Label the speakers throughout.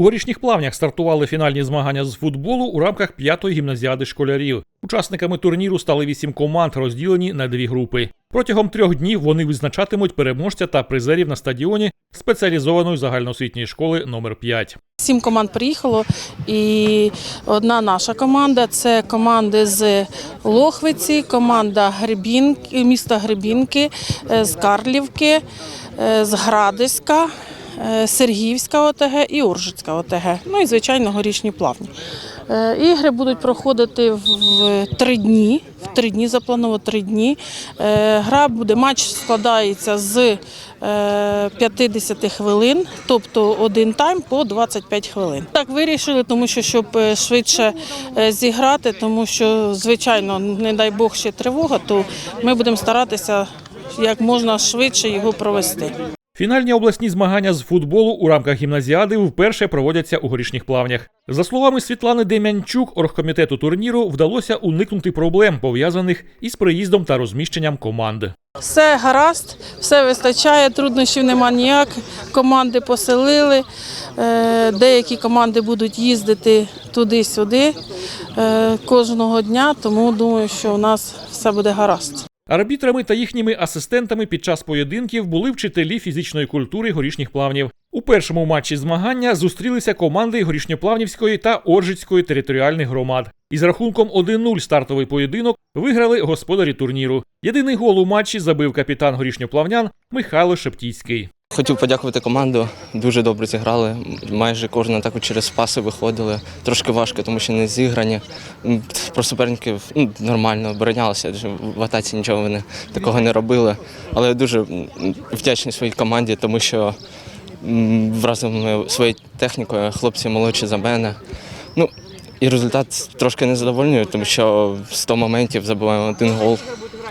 Speaker 1: У горішніх плавнях стартували фінальні змагання з футболу у рамках п'ятої гімназіади школярів. Учасниками турніру стали вісім команд, розділені на дві групи. Протягом трьох днів вони визначатимуть переможця та призерів на стадіоні спеціалізованої загальноосвітньої школи номер 5
Speaker 2: Сім команд приїхало, і одна наша команда це команди з Лохвиці, команда Гребінки, міста Гребінки, е, з Карлівки, е, з Градиська, Сергіївська ОТГ і Уржицька ОТГ. Ну і звичайно горішні плавні. Е, Ігри будуть проходити в три дні. В три дні заплановано три дні. Е, Гра буде матч складається з е, 50 хвилин, тобто один тайм по 25 хвилин. Так вирішили, тому що щоб е, швидше е, зіграти, тому що звичайно, не дай Бог ще тривога, то ми будемо старатися як можна швидше його провести.
Speaker 1: Фінальні обласні змагання з футболу у рамках гімназіади вперше проводяться у горішніх плавнях. За словами Світлани Дем'янчук, оргкомітету турніру вдалося уникнути проблем, пов'язаних із приїздом та розміщенням команд.
Speaker 2: Все гаразд, все вистачає, труднощів нема ніяк. Команди поселили. Е, Деякі команди будуть їздити туди-сюди е, кожного дня, тому думаю, що у нас все буде гаразд.
Speaker 1: Арбітрами та їхніми асистентами під час поєдинків були вчителі фізичної культури горішніх плавнів. У першому матчі змагання зустрілися команди горішньоплавнівської та Оржицької територіальних громад. Із рахунком 1-0 стартовий поєдинок виграли господарі турніру. Єдиний гол у матчі забив капітан горішньоплавнян Михайло Шептійський.
Speaker 3: Хотів подякувати команду. Дуже добре зіграли. Майже кожну атаку через паси виходили. Трошки важко, тому що не зіграні. Про суперників ну, нормально оборонялися. В атаці нічого вони такого не робили. Але я дуже вдячний своїй команді, тому що м, вразили своєю технікою. Хлопці молодші за мене. Ну, і результат трошки не задовольнює, тому що в 100 моментів забуваємо один гол.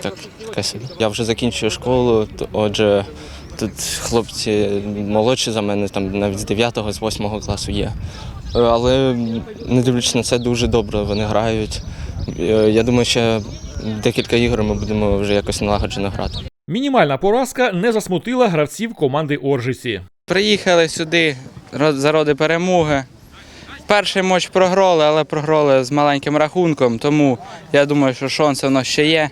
Speaker 3: Так, таке собі. Я вже закінчую школу, отже, тут хлопці молодші за мене, там навіть з 9-го, з 8-го класу є. Але не дивлячись на це, дуже добре вони грають. Е, Я думаю, ще декілька ігор ми будемо вже якось налагоджено грати.
Speaker 1: Мінімальна поразка не засмутила гравців команди Оржиці.
Speaker 4: Приїхали сюди заради перемоги. Перший матч програли, але програли з маленьким рахунком, тому я думаю, що шанси в нас ще є,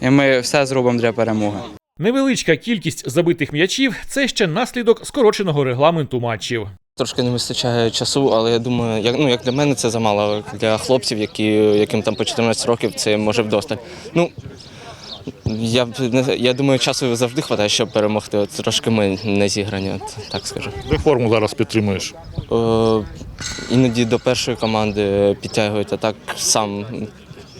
Speaker 4: і ми все зробимо для перемоги.
Speaker 1: Невеличка кількість забитих м'ячів це ще наслідок скороченого регламенту матчів.
Speaker 3: Трошки не вистачає часу, але я думаю, як, ну, як для мене це замало, для хлопців, які, яким там по 14 років, це може вдосталь. Ну, я, б не- я думаю, часу завжди вистачає, щоб перемогти. От трошки ми не зіграні, от, так скажу.
Speaker 5: Ти форму зараз підтримуєш.
Speaker 3: Е, іноді до першої команди підтягують, а так сам.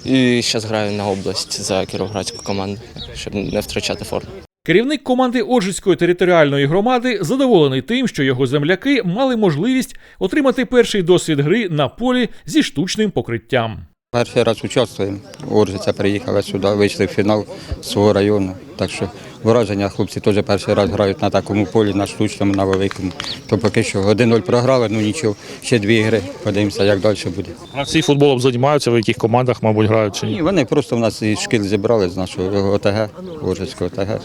Speaker 3: І зараз граю на область за кіровоградську команду, щоб не втрачати форму.
Speaker 1: Керівник команди Оржицької територіальної громади задоволений тим, що його земляки мали можливість отримати перший досвід гри на полі зі штучним покриттям.
Speaker 6: Перший раз участвуємо. Оржиця приїхала сюди, вийшли в фінал свого району. Так що враження хлопці теж перший раз грають на такому полі, на штучному, на великому. То поки що 1-0 програли, ну нічого, ще дві ігри. Подивимося, як далі буде.
Speaker 5: Гравці футболом займаються, в яких командах, мабуть, грають чи
Speaker 6: Ні,
Speaker 5: ні.
Speaker 6: вони просто в нас із шкіл зібрали з нашого ОТГ, Оржицького ОТГ.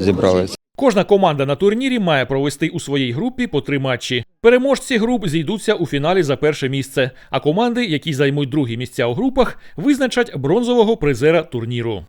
Speaker 6: Зібралися.
Speaker 1: Кожна команда на турнірі має провести у своїй групі по три матчі. Переможці груп зійдуться у фіналі за перше місце, а команди, які займуть другі місця у групах, визначать бронзового призера турніру.